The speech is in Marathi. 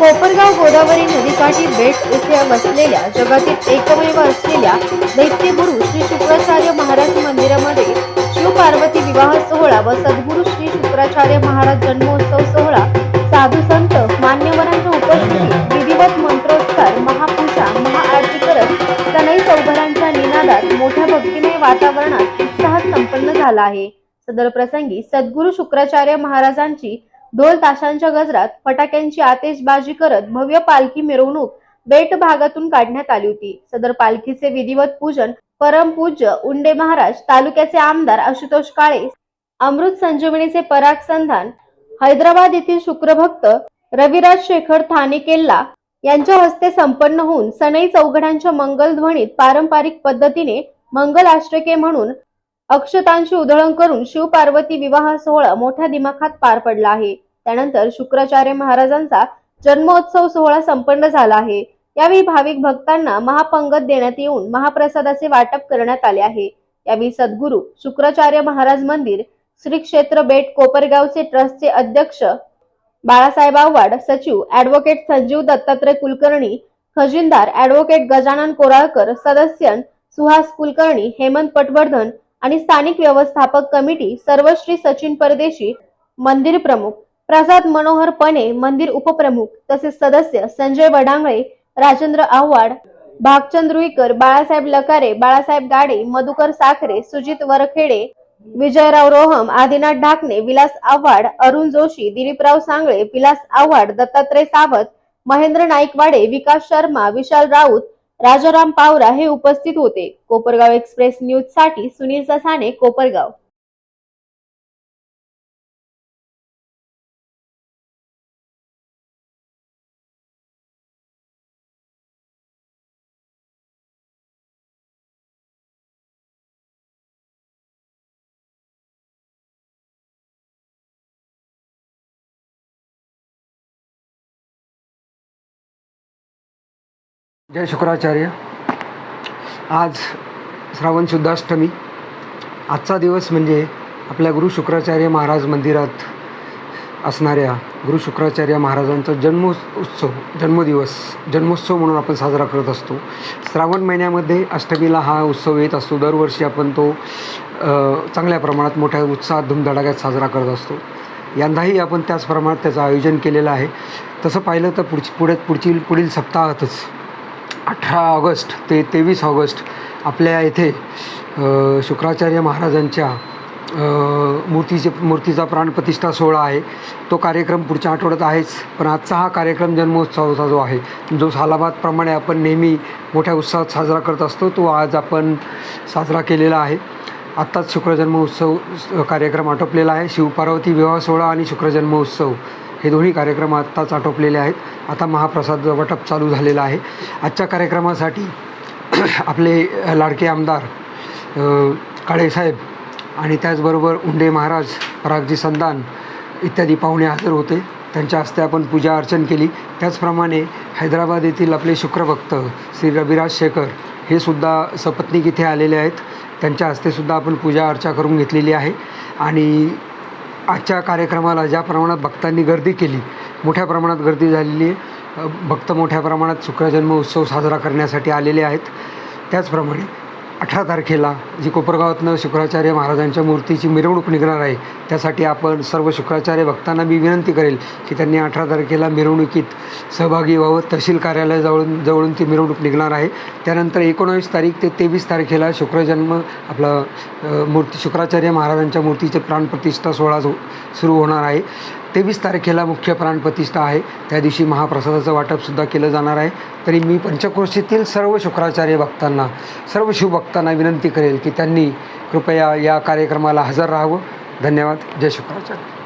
कोपरगाव गोदावरी नदीकाठी बेट येथे वसलेल्या जगातील एकमेव असलेल्या दैत्यगुरु श्री शुक्राचार्य महाराज मंदिरामध्ये शिवपार्वती विवाह सोहळा व सद्गुरु श्री शुक्राचार्य महाराज जन्मोत्सव सोहळा साधू संत मान्यवरांच्या उपस्थितीत विधिवत मंत्रोच्चार महापूजा महाआरती करत सनई चौघरांच्या निनादात मोठ्या भक्तिमय वातावरणात उत्साहात संपन्न झाला आहे. सदर प्रसंगी सद्गुरु शुक्राचार्य महाराजांची ढोल ताशांच्या गजरात फटाक्यांची आतेशबाजी करत भव्य पालखी मिरवणूक बेट भागातून काढण्यात आली होती. सदर पालखीचे विधिवत पूजन परमपूज्य उंडे महाराज तालुक्याचे आमदार आशुतोष काळे अमृत संजीवनीचे पराग संधान हैदराबाद येथील शुक्रभक्त रविराज शेखर ठाणे केल्ला यांच्या हस्ते संपन्न होऊन सनई चौघडांच्या मंगल ध्वनीत पारंपरिक पद्धतीने मंगल आश्रके म्हणून अक्षतांची उधळण करून शिव पार्वती विवाह सोहळा मोठ्या दिमाखात पार पडला आहे. त्यानंतर शुक्राचार्य महाराजांचा जन्मोत्सव सोहळा संपन्न झाला आहे. यावेळी भाविक भक्तांना महापंगत देण्यात येऊन महाप्रसादाचे वाटप करण्यात आले आहे. यावेळी सद्गुरू शुक्राचार्य महाराज मंदिर श्री क्षेत्र बेट कोपरगावचे ट्रस्टचे अध्यक्ष बाळासाहेब आव्हाड सचिव ऍडव्होकेट संजीव दत्तात्रय कुलकर्णी खजिनदार ऍडव्होकेट गजानन कोराळकर सदस्य सुहास कुलकर्णी हेमंत पटवर्धन आणि स्थानिक व्यवस्थापक कमिटी सर्वश्री सचिन परदेशी मंदिर प्रमुख प्रसाद मनोहर पणे मंदिर उपप्रमुख तसेच सदस्य संजय वडांगळे राजेंद्र आव्हाड भागचंद रुईकर बाळासाहेब लकारे बाळासाहेब गाडे मधुकर साखरे सुजित वरखेडे विजयराव रोहम आदिनाथ ढाकणे विलास आव्हाड अरुण जोशी दिलीपराव सांगळे विलास आव्हाड दत्तात्रय सावत महेंद्र नाईकवाडे विकास शर्मा विशाल राऊत राजाराम पावरा हे उपस्थित होते. कोपरगाव एक्सप्रेस न्यूजसाठी सुनील ससाने कोपरगाव. जय शुक्राचार्य. आज श्रावण शुद्धाष्टमी. आजचा दिवस म्हणजे आपल्या गुरु शुक्राचार्य महाराज मंदिरात असणाऱ्या गुरु शुक्राचार्य महाराजांचा जन्म उत्सव जन्मदिवस जन्मोत्सव म्हणून आपण साजरा करत असतो. श्रावण महिन्यामध्ये अष्टमीला हा उत्सव येत असतो. दरवर्षी आपण तो चांगल्या प्रमाणात मोठ्या उत्साहात धुमधडाक्यात साजरा करत असतो. यंदाही आपण त्याच प्रमाणात त्याचं आयोजन केलेलं आहे. तसं पाहिलं तर पुढची पुढे पुढची पुढील सप्ताहातच अठरा ऑगस्ट ते तेवीस ऑगस्ट आपल्या येथे शुक्राचार्य महाराजांच्या मूर्तीचे मूर्तीचा प्राणप्रतिष्ठा सोहळा आहे. तो कार्यक्रम पुढच्या आठवड्यात आहेच पण आजचा हा कार्यक्रम जन्मोत्सवाचा जो आहे जो सालाबादप्रमाणे आपण नेहमी मोठ्या उत्साहात साजरा करत असतो तो आज आपण साजरा केलेला आहे. आत्ताच शुक्रजन्मोत्सव स- कार्यक्रम आटोपलेला आहे. शिवपार्वती विवाह सोहळा आणि शुक्रजन्मोत्सव. हे दोन्ही कार्यक्रम आत्ताच आटोपलेले आहेत. आता महाप्रसाद वाटप चालू झालेला आहे. आजच्या कार्यक्रमासाठी आपले लाडके आमदार काळेसाहेब आणि त्याचबरोबर उंडे महाराज परागजी संदान इत्यादी पाहुणे हजर होते. त्यांच्या हस्ते आपण पूजा अर्चन केली. त्याचप्रमाणे हैदराबाद येथील आपले शुक्रभक्त श्री रविराज शेखर हे सुद्धा सपत्नीक इथे आलेले आहेत. त्यांच्या हस्तेसुद्धा आपण पूजा अर्चा करून घेतलेली आहे. आणि आजच्या कार्यक्रमाला ज्या प्रमाणात भक्तांनी गर्दी केली मोठ्या प्रमाणात गर्दी झालेली आहे. भक्त मोठ्या प्रमाणात शुक्रजन्म उत्सव साजरा करण्यासाठी आलेले आहेत. त्याचप्रमाणे अठरा तारखेला जी कोपरगावातनं शुक्राचार्य महाराजांच्या मूर्तीची मिरवणूक निघणार आहे त्यासाठी आपण सर्व शुक्राचार्य भक्तांना मी विनंती करेल की त्यांनी अठरा तारखेला मिरवणुकीत सहभागी व्हावं. तहसील कार्यालयाजवळून जवळून ती मिरवणूक निघणार आहे. त्यानंतर एकोणावीस तारीख ते तेवीस तारखेला शुक्रजन्म आपला मूर्ती शुक्राचार्य महाराजांच्या मूर्तीचे प्राणप्रतिष्ठा सोहळा सुरू होणार आहे. तेवीस तारखेला मुख्य प्राणप्रतिष्ठा आहे. त्या दिवशी महाप्रसादाचं वाटपसुद्धा केलं जाणार आहे. तरी मी पंचक्रोशीतील सर्व शुक्राचार्य भक्तांना सर्व शिवभक्तांना विनंती करेल की त्यांनी कृपया या कार्यक्रमाला हजर राहावं. धन्यवाद. जय शुक्राचार्य.